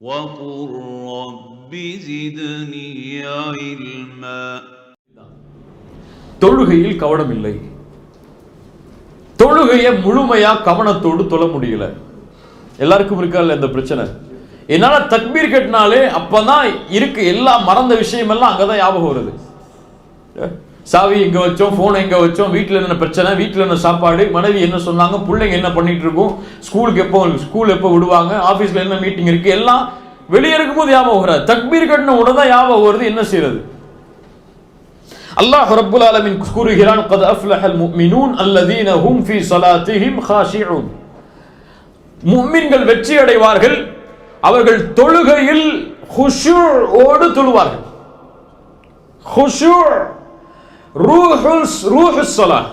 وقل رب زدني علما தொழுகையில் கவனம் இல்லை தொழுகையை முழுமையா கவனத்தோடு தொழ முடியல எல்லாருக்கும் இருக்கா இந்த பிரச்சனை என்னால தக்பீர் கட்டினாலே அப்பதான் இருக்கு எல்லாம் மறந்த விஷயம் எல்லாம் அங்கதான் ஞாபகம் வருது சாவி எங்கே வச்சோம் ஃபோனை எங்கே வச்சோம் வீட்டில் என்ன பிரச்சனை வீட்டில் என்ன சாப்பாடு மனைவி என்ன சொன்னாங்க பிள்ளைங்க என்ன பண்ணிட்டு இருக்கும் ஸ்கூலுக்கு எப்போ ஸ்கூல் எப்போ விடுவாங்க ஆஃபீஸ்ல என்ன மீட்டிங் இருக்கு எல்லாம் வெளியே இருக்கும்போது ஞாபகம் வராது. தக்பீர் கட்டின உடனே ஞாபகம் வருது என்ன செய்யறது? அல்லாஹ் ரப்புல் ஆலமின் கூறுகிறான் கத் அஃப்லஹல் முஃமினூன் அல்லதீன ஹும் ஃபீ ஸலாத்திஹிம் ஹாஷிஊன் முஃமின்கள் வெற்றி அடைவார்கள் அவர்கள் தொழுகையில் ஹுஷூஓடு தொழுவார்கள். ஹுஷூ ரூஹுல்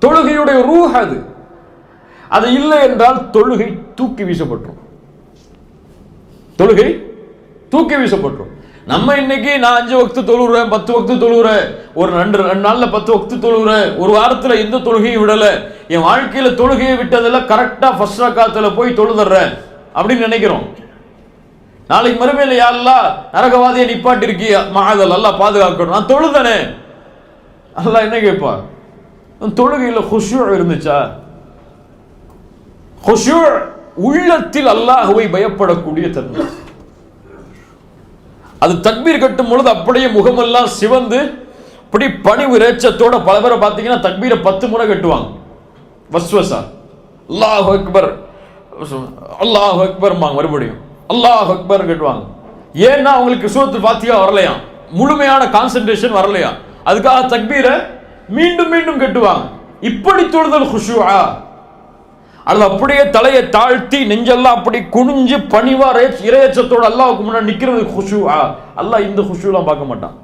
தொழுகையுடைய ரூஹ் அது. அது இல்லை என்றால் தொழுகை தூக்கி வீசப்பட்டுரும். தொழுகை தூக்கி வீசப்பட்டுரும். நம்ம இன்னைக்கு நான் அஞ்சு வக்து தொழுகிறேன் பத்து வக்து தொழுகிறேன் ஒரு ரெண்டு ரெண்டு நாள்ல பத்து வக்து தொழுகிறேன் ஒரு வாரத்துல எந்த தொழுகையும் விடல. என் வாழ்க்கையில தொழுகையை விட்டதெல்லாம் கரெக்டா ஃபர்ஸ்ட் ரக்காத்துல போய் தொழுதுறேன் அப்படின்னு நினைக்கிறோம். நாளைக்கு மறுமையில யாரெல்லாம் நரகவாதியை நிப்பாட்டி இருக்கி மகாதல் எல்லாம் பாதுகாக்கணும். நான் தொழுதனே. அல்லா என்ன கேட்பா தொழுகையில் ஹுஷு இருந்துச்சா? ஹுஷு உள்ளத்தில் அல்லாஹுவை பயப்படக்கூடிய தன்மை. அது தக்பீர் கட்டும் பொழுது அப்படியே முகமெல்லாம் சிவந்து இப்படி பணிவு ரேச்சத்தோட பல பேரை பார்த்தீங்கன்னா தக்பீரை பத்து முறை கட்டுவாங்க. வஸ்வசா. அல்லாஹ் அக்பர். அல்லாஹ் அக்பர் மறுபடியும். அல்லாஹ் அக்பர் கட்டுவாங்க. ஏன்னா அவங்களுக்கு சூரத்து பாத்தியா வரலையா முழுமையான கான்சென்ட்ரேஷன் வரலையா அதுக்காக தக்பீரை மீண்டும் மீண்டும் கட்டுவாங்க. இப்படி தொழுதல் குஷுவா அது அப்படியே தலையை தாழ்த்தி நெஞ்செல்லாம் அப்படி குனிஞ்சு பணிவா இரையச்சத்தோட அல்லாவுக்கு முன்னாடி நிற்கிறது குஷு அல்லாஹ் இந்த குஷுலாம் பார்க்க மாட்டான்.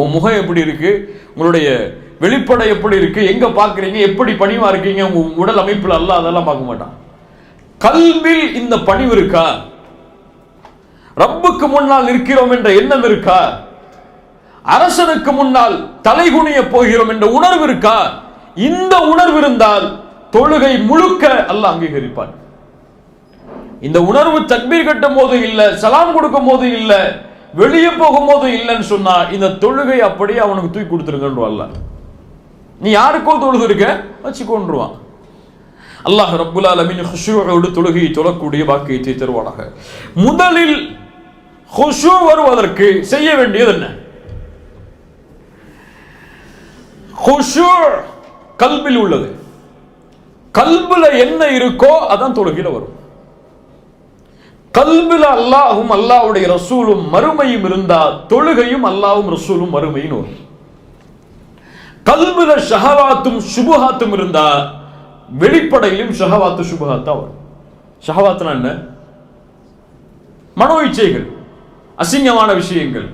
உன் முகம் எப்படி இருக்கு? உங்களுடைய வெளிப்படை எப்படி இருக்கு? எங்க பாக்குறீங்க எப்படி பணிவா இருக்கீங்க? உங்க உடல் அமைப்புல அல்ல அதெல்லாம் பார்க்க மாட்டான். கல்வில் இந்த பணிவு இருக்கா? ரப்புக்கு முன்னால் நிற்கிறோம் என்ற எண்ணம் இருக்கா? அரசனுக்கு முன்னால் தலைகுனிய போகிறோம் என்ற உணர்வு இருக்கா? இந்த உணர்வு இருந்தால் தொழுகை முழுக்க அல்ல அங்கீகரிப்பான். இந்த உணர்வு தக்பீர் கட்டும் போது இல்ல சலாம் கொடுக்கும் போது இல்ல வெளியே போகும் போது இல்லைன்னு சொன்னா இந்த தொழுகை அப்படியே அவனுக்கு தூக்கி கொடுத்துருங்கன்னு நீ யாருக்கோ தொழுது இருக்க? வச்சுக்கோன்றுவான். அல்லாஹ் ரப்புல் அலமின் ஹுஷூவோடு தொழுகையை தொழக்கூடிய பாக்கியத்தை தருவானாக. முதலில் ஹுஷூ வருவதற்கு செய்ய வேண்டியது என்ன ஹுஷூ கல்பில் உள்ளது. கல்புல என்ன இருக்கோ அதான் தொழுகையில் வரும். கல்புல அல்லாஹும் அல்லாஹ்வுடைய ரசூலும் மறுமையும் இருந்தா தொழுகையும் அல்லாஹும் ரசூலும் மறுமையும் வரும். கல்புல ஷஹவாத்தும் சுபுஹாத்தும் இருந்தா வெளிப்படையிலும் ஷஹவாத்து சுபுஹாத்தா வரும். ஷஹவாத்னா என்ன? மனோ இச்சைகள் அசிங்கமான விஷயங்கள்.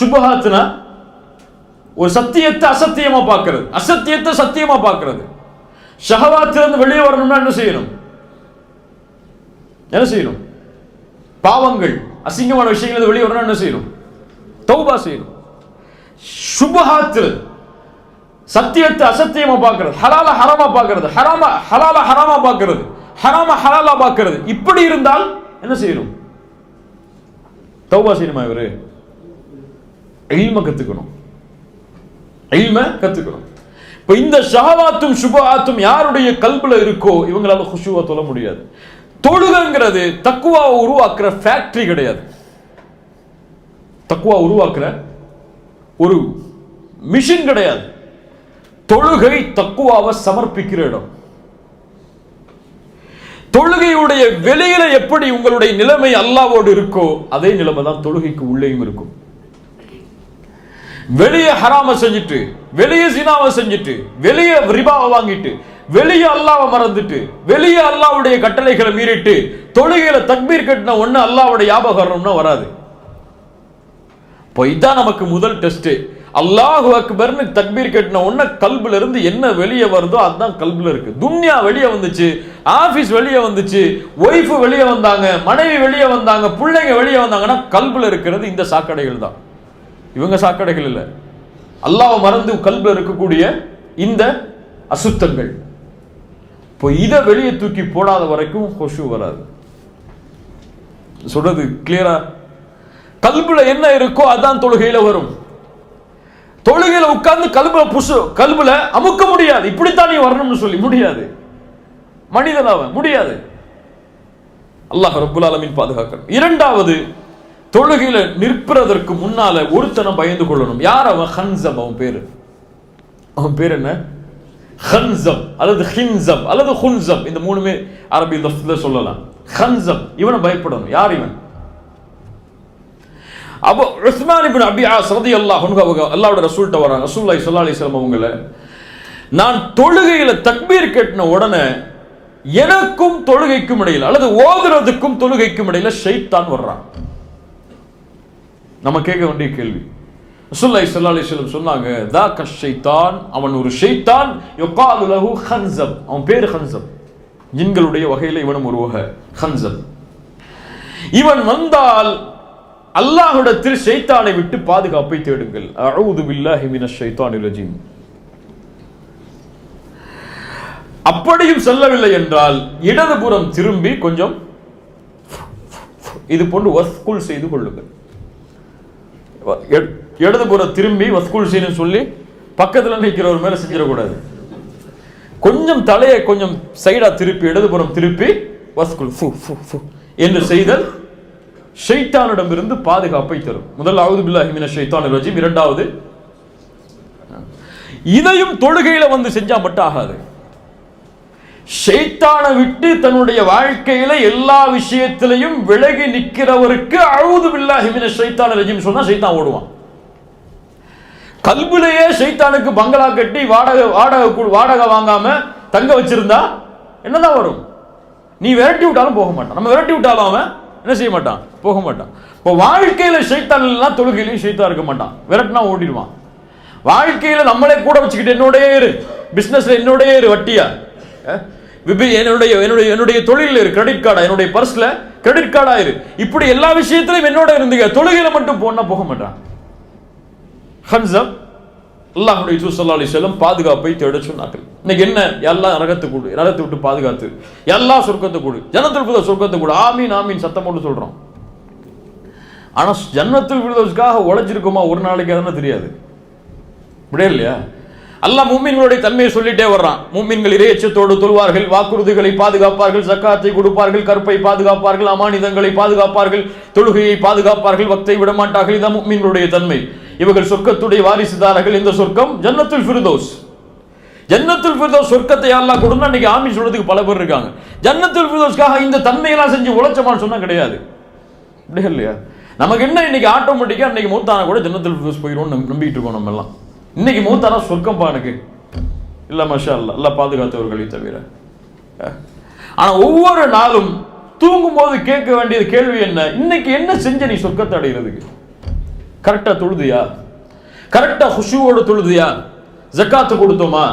சுபஹாத்துனா ஒரு சத்தியத்தை அசத்தியமா பார்க்கறது. அசத்தியத்தை சத்தியமா பார்க்கறது. ஷஹவாத்திலிருந்து வெளியே வரணும்னா என்ன செய்யணும்? என்ன செய்யணும்? பாவங்கள் அசிங்கமான விஷயங்கள் வெளியே வரணும் என்ன செய்யணும்? தௌபா செய்யணும். சுபஹாத்து சத்தியத்தை அசத்தியமா பார்க்கறது. ஹலால ஹராமா பார்க்கறது. ஹராம ஹலால ஹராமா பார்க்கறது. ஹராம ஹலாலா பார்க்கறது. இப்படி இருந்தால் என்ன செய்யணும்? தௌபா செய்யணுமா இவரு? இல்ம கத்துக்கணும். இல்ம கத்துக்கணும். இப்போ இந்த ஷஹவாத்தும் சுபஹாத்தும் யாருடைய கல்பில் இருக்கோ இவங்களால குஷுவா சொல்ல முடியாது. தொழுகைங்கிறது தக்குவாவை உருவாக்குற ஃபேக்ட்ரி கிடையாது. தக்குவா உருவாக்குற ஒரு மிஷின் கிடையாது. தொழுகை தக்குவாவை சமர்ப்பிக்கிற இடம். தொழுகையுடைய வெளியில எப்படி உங்களுடைய நிலைமை அல்லாவோடு இருக்கோ அதே நிலைமை தான் தொழுகைக்கு உள்ளேயும் இருக்கும். வெளியே ஹராம செஞ்சுட்டு வெளியே சினாவை செஞ்சுட்டு வெளியே ரிபாவை வாங்கிட்டு வெளியே அல்லாவை மறந்துட்டு வெளியே அல்லாவுடைய கட்டளைகளை மீறிட்டு தொழுகையில தக்பீர் கட்டின ஒண்ணு அல்லாவுடைய ஞாபகம்னா வராது. இப்போ இதான் நமக்கு முதல் டெஸ்ட் அல்லாஹு அக்பர்னு தக்பீர் கட்டின உடனே கல்புல இருந்து என்ன வெளியே வருதோ அதுதான் கல்புல இருக்கு. துன்யா வெளியே வந்துச்சு ஆபீஸ் வெளியே வந்துச்சு ஒய்ஃபு வெளியே வந்தாங்க மனைவி வெளியே வந்தாங்க பிள்ளைங்க வெளியே வந்தாங்கன்னா கல்புல இருக்கிறது இந்த சாக்கடைகள் தான். இவங்க சாக்கடைகள் இல்லை. அல்லாவை மறந்து கல்புல இருக்கக்கூடிய இந்த அசுத்தங்கள். இப்போ இதை வெளியே தூக்கி போடாத வரைக்கும் கொசு வராது. சொல்றது கிளியரா கல்புல என்ன இருக்கோ அதான் தொழுகையில வரும். தொழுகையில உட்கார்ந்து கல்புல புசு கல்புல அமுக்க முடியாது. இப்படித்தான் நீ வரணும்னு சொல்லி முடியாது. மனிதன் அவன் முடியாது. அல்லாஹ் ரபுல் ஆலமின் பாதுகாக்கணும். இரண்டாவது தொழுகையில நிற்பதற்கு முன்னால ஒருத்தனை பயந்து கொள்ளணும். யார் அவன்? ஹன்சம் அவன் பேரு. அவன் பேர் என்ன? ஹன்சம் அல்லது ஹின்சம் அல்லது ஹுன்சம். இந்த மூணுமே அரபி லஃப்ல சொல்லலாம். ஹன்சம் இவனை பயப்படணும். யார் இவன்? அப்போ உஸ்மான் இப்னு அபியா ஆஸ் அல்லா அவங்க அல்லாவோட ரசூல்ட்ட வராங்க. ரசூல்லாய் ஸல்லல்லாஹு அலைஹி அவங்கள நான் தொழுகையில தக்பீர் கட்டின உடனே எனக்கும் தொழுகைக்கும் இடையில் அல்லது ஓதுறதுக்கும் தொழுகைக்கும் இடையில ஷைத்தான் வர்றான். நம்ம கேட்க வேண்டிய கேள்வி. ரசூலுல்லாஹி ஸல்லல்லாஹு செல்வம் சொன்னாங்க தா கஷைத்தான் அவன் ஒரு ஷைத்தான் யுகாலு லஹு ஹன்சப். அவன் பேர் ஹன்சப். ஜின்களுடைய வகையில இவனும் ஒரு வகை ஹன்சப். இவன் வந்தால் அல்லாஹுடத்தில் ஷைத்தானை விட்டு பாதுகாப்பை தேடுங்கள். அழுது பில்லாஹி மினஷ் ஷைத்தான் ரஜீம். அப்படியும் செல்லவில்லை என்றால் இடதுபுறம் திரும்பி கொஞ்சம் இது போன்று வஸ்குல் செய்து கொள்ளுங்கள். எ- இடதுபுறம் திரும்பி வஸ்கூல் செய்யணும்னு சொல்லி பக்கத்தில் நிற்கிறவர் மேலே செஞ்சிடக்கூடாது. கொஞ்சம் தலையை கொஞ்சம் சைடாக திருப்பி இடதுபுறம் திருப்பி வஸ்குல் ஃபு ஃபு ஃபு என்று செய்தல் ஷெய்தானிடமிருந்து பாதுகாப்பை தரும். முதல் அவுது பில்லாஹி மினஷ் ஷைத்தானிர் ரஜீம் இரண்டாவது இதையும் தொழுகையில் வந்து செஞ்சால் மட்டும் ஆகாது. ஷைத்தானை விட்டு தன்னுடைய வாழ்க்கையில எல்லா விஷயத்திலையும் விலகி நிற்கிறவருக்கு அழுது பில்லாஹிமின மினஷ் ரஜிம் சொன்னா ஷைத்தான் ஓடுவான். கல்புலேயே ஷைத்தானுக்கு பங்களா கட்டி வாடகை வாடகை வாடகை வாங்காம தங்க வச்சிருந்தா என்னதான் வரும்? நீ விரட்டி விட்டாலும் போக மாட்டான். நம்ம விரட்டி விட்டாலும் அவன் என்ன செய்ய மாட்டான்? போக மாட்டான். இப்போ வாழ்க்கையில ஷைத்தான் இல்லைன்னா தொழுகையிலையும் ஷைத்தான் இருக்க மாட்டான். விரட்டினா ஓடிடுவான். வாழ்க்கையில நம்மளே கூட வச்சுக்கிட்டு என்னோடய இரு. பிஸ்னஸ்ல என்னோடய இரு வட்டியா. விபி- என்னுடைய என்னுடைய என்னுடைய தொழில் இரு கிரெடிட் கார்டா என்னுடைய பர்ஸ்ல கிரெடிட் கார்டா இரு. இப்படி எல்லா விஷயத்திலையும் என்னோட இருந்துங்க. தொழுகையில மட்டும் போனா போக மாட்டான். ஹம்சம் அல்லாஹுடைய தூதர் அலி செல்லம் பாதுகாப்பை தேட சொன்னார்கள். இன்னைக்கு என்ன? எல்லாம் நரகத்தை கொடு நரகத்தை விட்டு பாதுகாத்து. எல்லா சொர்க்கத்தை கொடு ஜனத்தில் புத சொர்க்கத்தை கொடு. ஆமீன் ஆமீன் சத்தம் போட்டு சொல்றோம். ஆனா ஜன்னத்துல் ஃபிர்தௌஸ்க்காக உழைச்சிருக்கோமா ஒரு நாளைக்கு அதெல்லாம் தெரியாது. இப்படியே இல்லையா அல்லாஹ் மூமின்களுடைய தன்மையை சொல்லிட்டே வர்றான். மூமின்கள் இறையச்சத்தோடு தொழுவார்கள் வாக்குறுதிகளை பாதுகாப்பார்கள் சக்காத்தை கொடுப்பார்கள் கற்பை பாதுகாப்பார்கள் அமானிதங்களை பாதுகாப்பார்கள் தொழுகையை பாதுகாப்பார்கள் வக்தை விடமாட்டார்கள். இதான் மூமின்களுடைய தன்மை. இவர்கள் சொர்க்கத்துடைய வாரிசுதாரர்கள். இந்த சொர்க்கம் ஜன்னத்துல் ஃபிர்தோஸ். ஜன்னத்துல் ஃபிர்தோஸ் சொர்க்கத்தை யாரெல்லாம் கொடுன்னா இன்னைக்கு ஆமி சொல்றதுக்கு பல பேர் இருக்காங்க. ஜன்னத்துல் ஃபிர்தோஸ்க்காக இந்த தன்மையெல்லாம் செஞ்சு உழைச்சமான்னு சொன்னால் கிடையாது. இல்லையா? நமக்கு என்ன இன்னைக்கு ஆட்டோமேட்டிக்கா இன்னைக்கு மூத்தான கூட ஜன்னத்துல் ஃபிர்தோஸ் போயிடும் நம்பிக்கிட்டு இருக்கோம் நம்ம எல்லாம். இன்னைக்கு மூத்தானா சொர்க்கம் பா எனக்கு. மஷா இல்லை எல்லாம் பாதுகாத்தவர்களை தவிர. ஆனால் ஒவ்வொரு நாளும் தூங்கும் போது கேட்க வேண்டியது கேள்வி என்ன? இன்னைக்கு என்ன செஞ்ச நீ சொர்க்கத்தை அடைகிறதுக்கு கரெக்டாக தொழுதியா? கரெக்டாக ஹுஷுவோடு தொழுதியா? ஜக்காத்து கொடுத்தோமா?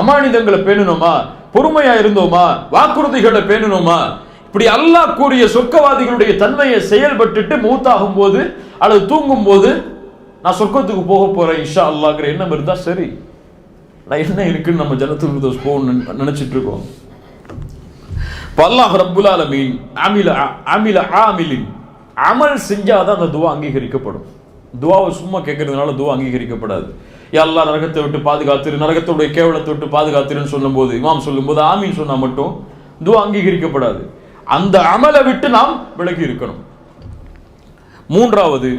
அமானிதங்களை பேணணுமா பொறுமையா இருந்தோமா? வாக்குறுதிகளை பேணணுமா இப்படி அல்லாஹ் கூறிய சொர்க்கவாதிகளுடைய தன்மையை செயல்பட்டுட்டு மூத்தாகும் போது அல்லது தூங்கும் போது நான் சொர்க்கத்துக்கு போக போகிறேன் இன்ஷா அல்லாங்கிற எண்ணம் இருந்தால் சரி. நான் என்ன இருக்குன்னு நம்ம ஜனத்துக்கு தோஸ் போகணும்னு நினச்சிட்டு இருக்கோம் பல்லாஹ் அல்லாஹ் ரப்புல் ஆலமீன் அமில அமில ஆமிலின் அமல் செஞ்சாதான் அந்த துவா அங்கீகரிக்கப்படும். துவாவை சும்மா கேட்கறதுனால துவா அங்கீகரிக்கப்படாது. எல்லா நரகத்தை விட்டு பாதுகாத்துரு நரகத்துடைய கேவலத்தை விட்டு பாதுகாத்துருன்னு சொல்லும்போது இமாம் சொல்லும்போது ஆமீன் சொன்னால் மட்டும் துவா அங்கீகரிக்கப்படாது. அந்த அமலை விட்டு நாம் விலகி இருக்கணும். மூன்றாவது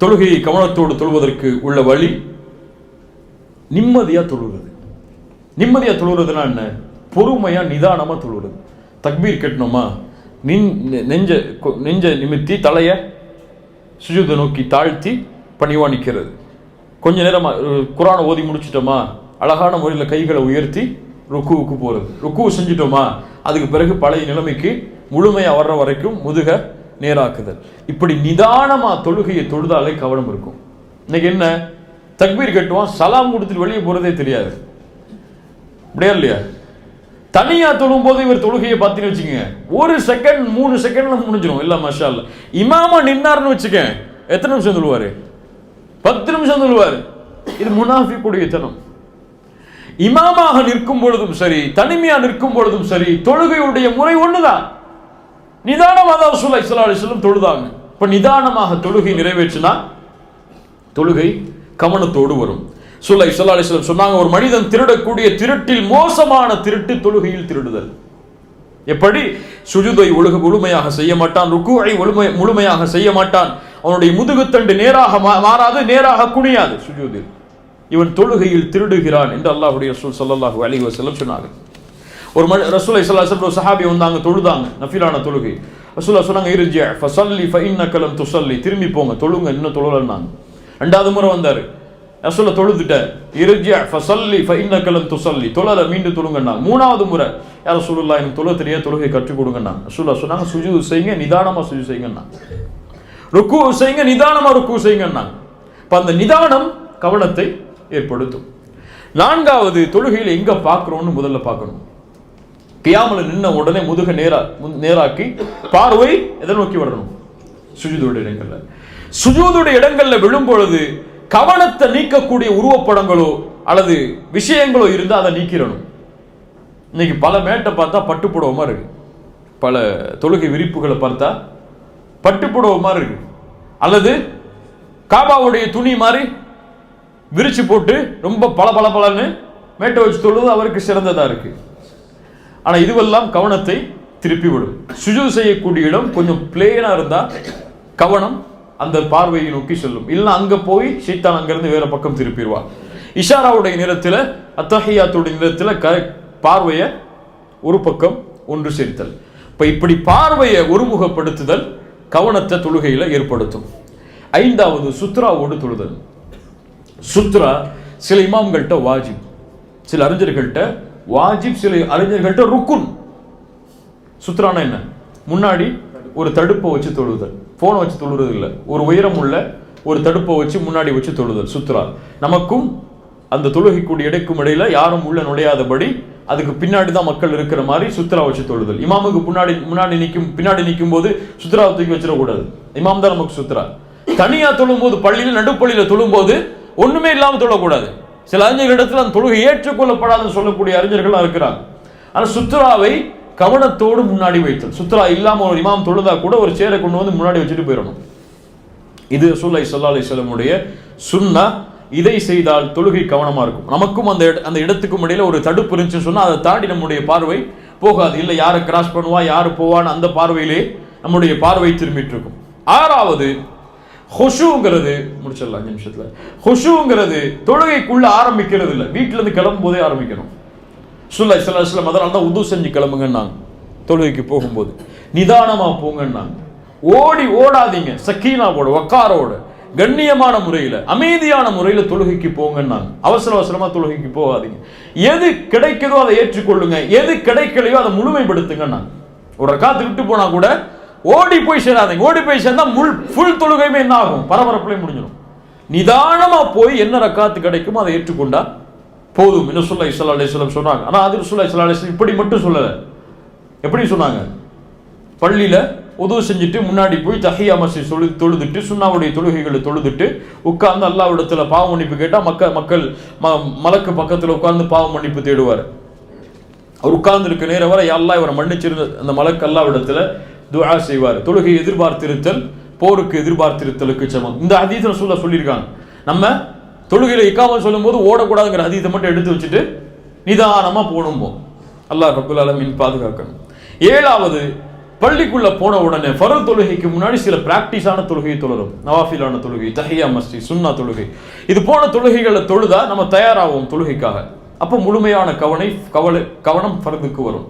தொழுகையை கவனத்தோடு தொழுவதற்கு உள்ள வழி நிம்மதியாக தொழுகிறது நிம்மதியாக தொழுகிறதுனா என்ன? பொறுமையாக நிதானமாக தொழுகிறது தக்பீர் கட்டணுமா? நின் நெஞ்ச கொ- நெஞ்ச நிமித்தி தலைய சுஜுதை நோக்கி தாழ்த்தி பணிவா நிற்கிறது. கொஞ்ச நேரமாக குரானை ஓதி முடிச்சிட்டோமா? அழகான முறையில் கைகளை உயர்த்தி ருக்குவுக்கு போகிறது ருக்கு செஞ்சிட்டோமா? அதுக்கு பிறகு பழைய நிலைமைக்கு முழுமையாக வர்ற வரைக்கும் முதுக நேராக்குதல். இப்படி நிதானமாக தொழுகையை தொழுதாலே கவனம் இருக்கும். இன்னைக்கு என்ன? தக்பீர் கட்டுவான் சலாம் கொடுத்துட்டு வெளியே போகிறதே தெரியாது. அப்படியா இல்லையா? தனியா தொழும் போது இவர் தொழுகையை பார்த்தீங்கன்னு வச்சுக்கோங்க. ஒரு செகண்ட் மூணு செகண்ட்ல முடிஞ்சிடும் இல்ல மஷா அல்ல இமாமா நின்னார்னு வச்சுக்க எத்தனை நிமிஷம் சொல்லுவாரு பத்து நிமிஷம் சொல்லுவாரு இது முனாஃபிக்குடைய தனம். இமாமாக நிற்கும் பொழுதும் சரி தனிமையா நிற்கும் பொழுதும் சரி தொழுகையுடைய முறை ஒண்ணுதான். நிதானமாக தான் ரசூலுல்லாஹி ஸல்லல்லாஹு அலைஹி தொழுதாங்க. இப்போ நிதானமாக தொழுகை நிறைவேற்றினா தொழுகை கவனத்தோடு வரும். சுல்லை ஸல்லல்லாஹு அலைஹி சொன்னாங்க ஒரு மனிதன் திருடக்கூடிய திருட்டில் மோசமான திருட்டு தொழுகையில் திருடுதல். எப்படி? சுஜுதை ஒழுகு முழுமையாக செய்ய மாட்டான் ருக்குவை ஒழுமை முழுமையாக செய்ய மாட்டான். அவனுடைய முதுகுத்தண்டு நேராக மா- மாறாது நேராக குனியாது. சுஜூதில். இவன் தொழுகையில் திருடுகிறான் என்று அல்லாஹுடைய ரசூல் ஸல்லல்லாஹு அலைஹி வஸல்லம் சொன்னாங்க ஒரு மணி ரசூலை ஸல்லல்லாஹு ஒரு சஹாபி வந்தாங்க தொழுதாங்க நஃபிலான தொழுகை. ரசூலா சொன்னாங்க இருஜி ஃபசல்லி ஃபஇன்னக கலம் துசல்லி திரும்பி போங்க தொழுங்க இன்னும் தொழுலன்னாங்க ரெண்டாவது முறை வந்தாரு. ரசூல தொழுதுட்ட இருஜி ஃபசல்லி ஃபஇன்னக கலம் துசல்லி தொழல மீண்டும் தொழுங்கண்ணா மூணாவது முறை யார் ரசூலுல்லாஹ் எனக்கு தொழ தெரியாது தொழுகை கற்றுக் கொடுங்கண்ணா ரசூலா சொன்னாங்க சுஜு செய்யுங்க நிதானமா சுஜு செய்யுங்கண்ணா ருக்கு செய்யுங்க நிதானமா ருக்கு செய்யுங்கன்னாங்க இப்போ அந்த நிதானம் கவனத்தை ஏற்படுத்தும். நான்காவது தொழுகையில் எங்க பார்க்குறோன்னு முதல்ல பார்க்கணும். கியாமல நின்ன உடனே முதுக நேரா நேராக்கி பார்வை எதை நோக்கி வரணும் சுஜூதோட இடங்கள்ல சுஜூதோட இடங்கள்ல விழும் பொழுது கவனத்தை நீக்கக்கூடிய உருவப்படங்களோ அல்லது விஷயங்களோ இருந்தா அதை நீக்கிடணும் இன்னைக்கு பல மேட்டை பார்த்தா பட்டுப்புடவமா மாதிரி இருக்கு பல தொழுகை விரிப்புகளை பார்த்தா பட்டுப்புடவமா மாதிரி இருக்கு அல்லது காபாவுடைய துணி மாதிரி விரிச்சு போட்டு ரொம்ப பல பல பலன்னு மேட்டை வச்சு தொழுது அவருக்கு சிறந்ததா இருக்கு ஆனால் இதுவெல்லாம் கவனத்தை திருப்பி விடும் சுஜு செய்யக்கூடிய இடம் கொஞ்சம் பிளேனாக இருந்தால் கவனம் அந்த பார்வையை நோக்கி செல்லும். இல்லைன்னா அங்கே போய் சீத்தான் அங்கேருந்து வேற பக்கம் திருப்பிடுவா. இஷாராவுடைய நிறத்தில் அத்தஹியாத்துடைய நிறத்தில் க பார்வையை ஒரு பக்கம் ஒன்று சேர்த்தல். இப்போ இப்படி பார்வையை ஒருமுகப்படுத்துதல் கவனத்தை தொழுகையில் ஏற்படுத்தும். ஐந்தாவது சுத்ராவோடு தொழுதல். சுத்ரா சில இமாம்கள்கிட்ட வாஜிப் சில அறிஞர்கள்ட்ட வாஜிப் சில அறிஞர்கள்ட்ட ருக்குன். சுத்ரானா என்ன? முன்னாடி ஒரு தடுப்பை வச்சு தொழுதல். ஃபோனை வச்சு தொழுறது இல்லை. ஒரு உயரம் உள்ள ஒரு தடுப்பை வச்சு முன்னாடி வச்சு தொழுதல். சுத்ரா நமக்கும் அந்த தொழுகைக்கூடிய இடைக்கும் இடையில யாரும் உள்ள நுழையாதபடி அதுக்கு பின்னாடி தான் மக்கள் இருக்கிற மாதிரி சுத்ரா வச்சு தொழுதல். இமாமுக்கு முன்னாடி முன்னாடி நிற்கும் பின்னாடி நிற்கும் போது சுத்ரா தூக்கி வச்சிடக்கூடாது. இமாம் தான் நமக்கு சுத்ரா தனியா தொழும்போது பள்ளியில் நடுப்பள்ளியில் தொழும்போது ஒண்ணுமே இல்லாமல் தொழக்கூடாது. சில அறிஞர்களிடத்தில் அந்த தொழுகை ஏற்றுக்கொள்ளப்படாதுன்னு சொல்லக்கூடிய அறிஞர்கள்லாம் இருக்கிறாங்க. ஆனால் சுத்ராவை கவனத்தோடு முன்னாடி வைத்தல். சுத்ரா இல்லாமல் ஒரு இமாம் தொழுதா கூட ஒரு சேரை கொண்டு வந்து முன்னாடி வச்சுட்டு போயிடணும். இது ரசூலுல்லாஹி ஸல்லல்லாஹு அலி வஸல்லமுடைய சுன்னா. இதை செய்தால் தொழுகை கவனமாக இருக்கும். நமக்கும் அந்த இட- அந்த இடத்துக்கும் இடையில ஒரு தடுப்பு இருந்துச்சுன்னு சொன்னால் அதை தாண்டி நம்முடைய பார்வை போகாது. இல்லை யாரை கிராஸ் பண்ணுவா யார் போவான்னு அந்த பார்வையிலே நம்முடைய பார்வை திரும்பிட்டு இருக்கும். ஆறாவது ஹொஷுங்கிறது முடிச்சிடலாம் அஞ்சு நிமிஷத்தில். ஹொஷுங்கிறது தொழுகைக்குள்ளே ஆரம்பிக்கிறது இல்லை வீட்டிலேருந்து கிளம்பும் போதே ஆரம்பிக்கணும் சுல்லா சில அதனால தான் உது செஞ்சு கிளம்புங்கன்னாங்க. தொழுகைக்கு போகும்போது. நிதானமாக போங்கன்னாங்க. ஓடி ஓடாதீங்க. சக்கீனாவோட வக்காரோட கண்ணியமான முறையில் அமைதியான முறையில் தொழுகைக்கு போங்கன்னாங்க. அவசர அவசரமாக தொழுகைக்கு போகாதீங்க. எது கிடைக்குதோ அதை ஏற்றுக்கொள்ளுங்க. எது கிடைக்கலையோ அதை முழுமைப்படுத்துங்கன்னாங்க. ஒரு ரக்காத்து விட்டு போனால் கூட ஓடி போய் சேராதீங்க. ஓடி போய் சேர்ந்தா முள் ஃபுல் தொழுகையுமே என்ன ஆகும்? பரபரப்புலேயே முடிஞ்சிடும் நிதானமா போய் என்ன ரக்காத்து கிடைக்குமோ அதை ஏற்றுக்கொண்டா போதும். இன்னும் சொல்ல இஸ்லா அலிஸ்லாம் சொன்னாங்க. ஆனால் அது சொல்ல இஸ்லா அலிஸ்லாம் இப்படி மட்டும் சொல்லலை. எப்படி சொன்னாங்க? பள்ளியில் உதவு செஞ்சுட்டு முன்னாடி போய் தஹியா மசி தொழு தொழுதுட்டு சுண்ணாவுடைய தொழுகைகளை தொழுதுட்டு உட்கார்ந்து அல்லாவிடத்துல பாவ மன்னிப்பு கேட்டால் மக்கள் மக்கள் ம- மலக்கு பக்கத்தில் உட்கார்ந்து பாவ மன்னிப்பு தேடுவார். அவர் உட்கார்ந்து இருக்க நேரம் வரை அல்லாஹ் இவரை மன்னிச்சிருந்த அந்த மலக்கு அல்லாவிடத்துல துஆ செய்வார். தொழுகை எதிர்பார்த்திருத்தல் போருக்கு எதிர்பார்த்திருத்தலுக்கு சமம். இந்த அதீதம் சொல்ல சொல்லியிருக்காங்க. நம்ம தொழுகையில் இக்காமல் சொல்லும்போது ஓடக்கூடாதுங்கிற அதீதம் மட்டும் எடுத்து வச்சுட்டு நிதானமா போகணும் அல்லாஹ் ரபுல் அலமின் பாதுகாக்கணும். ஏழாவது பள்ளிக்குள்ள போன உடனே ஃபரல் தொழுகைக்கு முன்னாடி சில பிராக்டிஸான தொழுகையை தொழரும் நவாஃபிலான தொழுகை தஹியா மஸ்ஜி சுன்னா தொழுகை. இது போன தொழுகைகளை தொழுதா நம்ம தயாராகும் தொழுகைக்காக. அப்போ முழுமையான கவனை கவலை கவனம் ஃபரதுக்கு வரும்.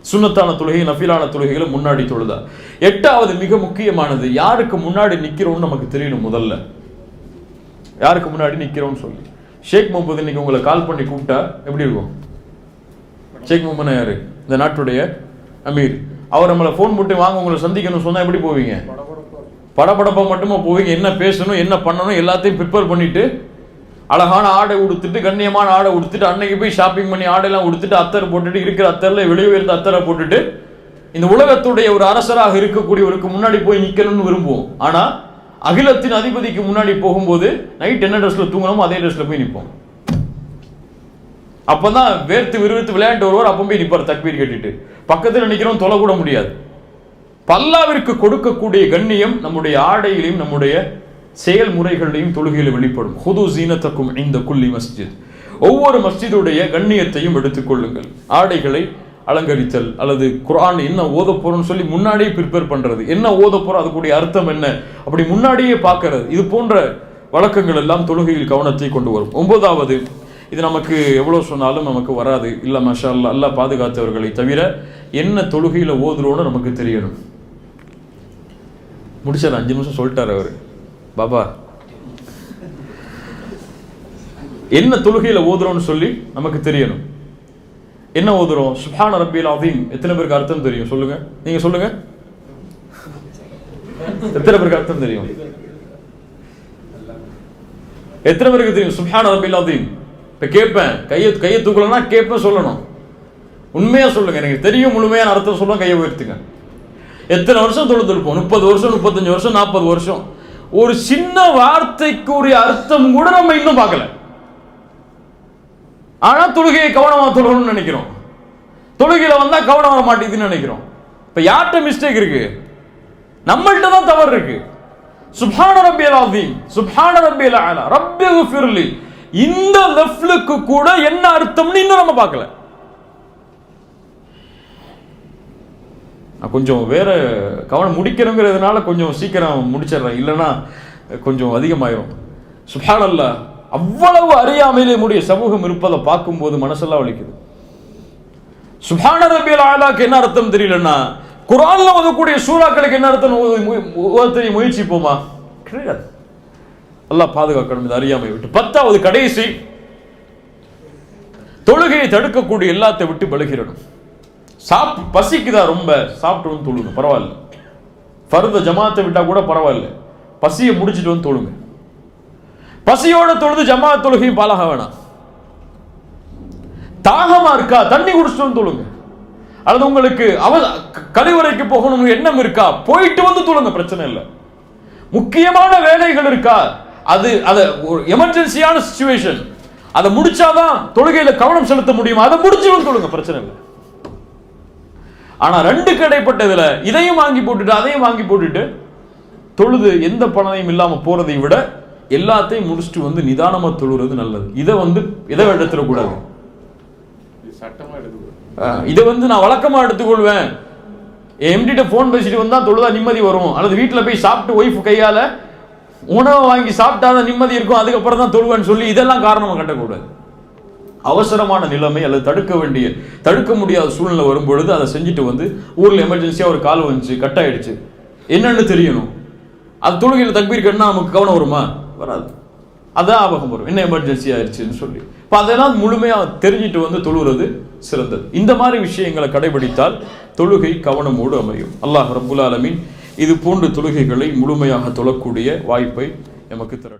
சுன்னத்தான தொழுகை நஃபிலான தொழுகைகளை முன்னாடி தொழுதா? எட்டாவது மிக முக்கியமானது யாருக்கு முன்னாடி நிக்கிறோம்னு நமக்கு தெரியணும் முதல்ல. யாருக்கு முன்னாடி நிக்கிறோம்னு சொல்லி. ஷேக் முகமது இன்னைக்கு உங்களை கால் பண்ணி கூப்பிட்டா எப்படி இருக்கும்? ஷேக் முகமது யாரு? இந்த நாட்டுடைய அமீர். அவர் நம்மளை ஃபோன் போட்டு வாங்க உங்களை சந்திக்கணும் சொன்னா எப்படி போவீங்க? படபடப்பா மட்டுமா போவீங்க? என்ன பேசணும் என்ன பண்ணணும் எல்லாத்தையும் ப்ரிப்பேர் பண்ணிட்டு அழகான ஆடை உடுத்துட்டு கண்ணியமான ஆடை உடுத்துட்டு அன்னைக்கு போய் ஷாப்பிங் பண்ணி ஆடையெல்லாம் உடுத்துட்டு அத்தரை போட்டுட்டு இருக்கிற அத்தரில் வெளியே இருந்த அத்தரை போட்டுட்டு இந்த உலகத்துடைய ஒரு அரசராக இருக்கக்கூடியவருக்கு முன்னாடி போய் நிற்கணும்னு விரும்புவோம். ஆனால் அகிலத்தின் அதிபதிக்கு முன்னாடி போகும்போது நைட் என்ன ட்ரெஸ்ல தூங்கணுமோ அதே ட்ரெஸ்ல போய் நிற்போம் அப்பதான் வேர்த்து விறுவிறுத்து விளையாண்டு வருவார் அப்போ போய் நிற்பார் தக்பீர் கட்டிட்டு. பக்கத்தில் நினைக்கிறோம் தொலை கூட முடியாது. பல்லாவிற்கு கொடுக்கக்கூடிய கண்ணியம் நம்முடைய ஆடையிலையும் நம்முடைய செயல்முறைகளையும் தொழுகையில் வெளிப்படும். ஹுது ஜீனத்தக்கும் இந்த குல்லி மஸ்ஜித். ஒவ்வொரு மஸ்ஜிதுடைய கண்ணியத்தையும் எடுத்துக்கொள்ளுங்கள் ஆடைகளை அலங்கரித்தல் அல்லது குரான் என்ன ஓத போறோம்னு சொல்லி முன்னாடியே ப்ரிப்பேர் பண்றது. என்ன ஓத போறோம்? அதுக்குடைய அர்த்தம் என்ன? அப்படி முன்னாடியே பார்க்கறது. இது போன்ற வழக்கங்கள் எல்லாம் தொழுகையில் கவனத்தை கொண்டு வரும். ஒன்பதாவது இது நமக்கு எவ்வளோ சொன்னாலும் நமக்கு வராது. இல்லை மஷா அல்லா அல்லா பாதுகாத்தவர்களை தவிர என்ன தொழுகையில் ஓதுறோன்னு நமக்கு தெரியணும். முடிச்சார் அஞ்சு நிமிஷம் சொல்லிட்டார் அவர். பாபா. என்ன தொழுகையில் ஓதுறோம்னு சொல்லி நமக்கு தெரியணும். என்ன ஓதுறோம்? சுஹான ரப்பியல் அதீம் எத்தனை பேருக்கு அர்த்தம் தெரியும்? சொல்லுங்க. நீங்க சொல்லுங்க. எத்தனை பேருக்கு அர்த்தம் தெரியும்? எத்தனை பேருக்கு தெரியும்? சுஹான ரப்பியல் அதீம் இப்போ கேட்பேன். கையை கையை தூக்கலன்னா கேட்பேன் சொல்லணும். உண்மையாக சொல்லுங்க. எனக்கு தெரியும் முழுமையான அர்த்தம் சொல்ல கையை உயர்த்துங்க. எத்தனை வருஷம் தொழுதுருப்போம்? முப்பது வருஷம் முப்பத்தஞ்சு வருஷம் நாற்பது வருஷம். ஒரு சின்ன வார்த்தைக்கு அர்த்தம் கூட நம்ம இன்னும் பார்க்கல. ஆனா தொழுகையை கவனமா தொழணும்னு நினைக்கிறோம். தொழுகையில வந்தா கவனம் வர மாட்டேங்குதுன்னு நினைக்கிறோம். இப்ப யார்கிட்ட மிஸ்டேக் இருக்கு? நம்மள்கிட்ட தான் தவறு இருக்கு. சுபான ரப்பியல் அதீம் சுபான ரப்பியல் அலா ரப்பி இந்த லெஃப்லுக்கு கூட என்ன அர்த்தம்னு இன்னும் நம்ம பார்க்கல. நான் கொஞ்சம் வேற கவனம் முடிக்கணுங்கிறதுனால கொஞ்சம் சீக்கிரம் முடிச்சிடுறேன். இல்லைன்னா கொஞ்சம் அதிகமாயிரும். சுப்ஹானல்லா அவ்வளவு அறியாமையிலே முடிய சமூகம் இருப்பதை பார்க்கும்போது மனசெல்லாம் வலிக்குது. சுபான ரபியல் ஆலாக்கு என்ன அர்த்தம் தெரியலன்னா குரான்ல ஓதக்கூடிய சூறாக்களுக்கு என்ன அர்த்தம் ஓத- முயற்சிப்போமா? கிடையாது. எல்லாம் பாதுகாக்கணும் இது அறியாமை விட்டு. பத்தாவது கடைசி தொழுகையை தடுக்கக்கூடிய எல்லாத்தை விட்டு விலகிடணும் சாப் பசிக்குதா ரொம்ப? சாப்பிட்டு வந்து தொழுங்க பரவாயில்ல. ஃபர்த ஜமாத்தை விட்டா கூட பரவாயில்ல. பசியை முடிச்சிட்டு வந்து தொழுங்க. பசியோட தொழுது ஜமா தொழுகையும் பாலாக வேணாம். தாகமா இருக்கா? தண்ணி குடிச்சிட்டு வந்து தொழுங்க. அல்லது உங்களுக்கு அவ க- கழிவறைக்கு போகணும்னு எண்ணம் இருக்கா? போயிட்டு வந்து தொழுங்க பிரச்சனை இல்லை. முக்கியமான வேலைகள் இருக்கா? அது அது ஒரு எமர்ஜென்சியான சுச்சுவேஷன் அதை முடிச்சாதான் தொழுகையில கவனம் செலுத்த முடியும். அதை முடிச்சு வந்து தொழுங்க பிரச்சனை இல்லை. ஆனா ரெண்டுக்கு இடைப்பட்டதுல இதையும் வாங்கி போட்டுட்டு அதையும் வாங்கி போட்டுட்டு தொழுது எந்த பணத்தையும் இல்லாம போறதை விட எல்லாத்தையும் முடிச்சுட்டு வந்து நிதானமா தொழுறது நல்லது. இதை வந்து இதை எடுத்துடக்கூடாது இதை வந்து நான் வழக்கமா எடுத்துக்கொள்வேன். எம்டிட்ட ஃபோன் பேசிட்டு வந்தா தொழுதா நிம்மதி வரும். அல்லது வீட்டில் போய் சாப்பிட்டு ஒய்ஃப் கையால உணவை வாங்கி சாப்பிட்டாதான் நிம்மதி இருக்கும். அதுக்கப்புறம் தான் தொழுவேன்னு சொல்லி இதெல்லாம் காரணமா கட்டக்கூடாது. அவசரமான நிலைமை அல்லது தடுக்க வேண்டிய தடுக்க முடியாத சூழ்நிலை வரும்பொழுது அதை செஞ்சுட்டு வந்து ஊரில் எமர்ஜென்சியாக ஒரு கால் வந்துச்சு கட் ஆயிடுச்சு என்னன்னு தெரியணும். அது தொழுகையில் தக்பீர் கட்டினா நமக்கு கவனம் வருமா? வராது. அதான் ஆபகம் வரும். என்ன எமர்ஜென்சி ஆயிடுச்சுன்னு சொல்லி. இப்போ அதெல்லாம் முழுமையாக தெரிஞ்சிட்டு வந்து தொழுகிறது சிறந்தது. இந்த மாதிரி விஷயங்களை கடைபிடித்தால் தொழுகை கவனமோடு அமையும். அல்லாஹ் ரபுல் ஆலமீன் இது போன்ற தொழுகைகளை முழுமையாக தொழக்கூடிய வாய்ப்பை எமக்கு தரட்டும்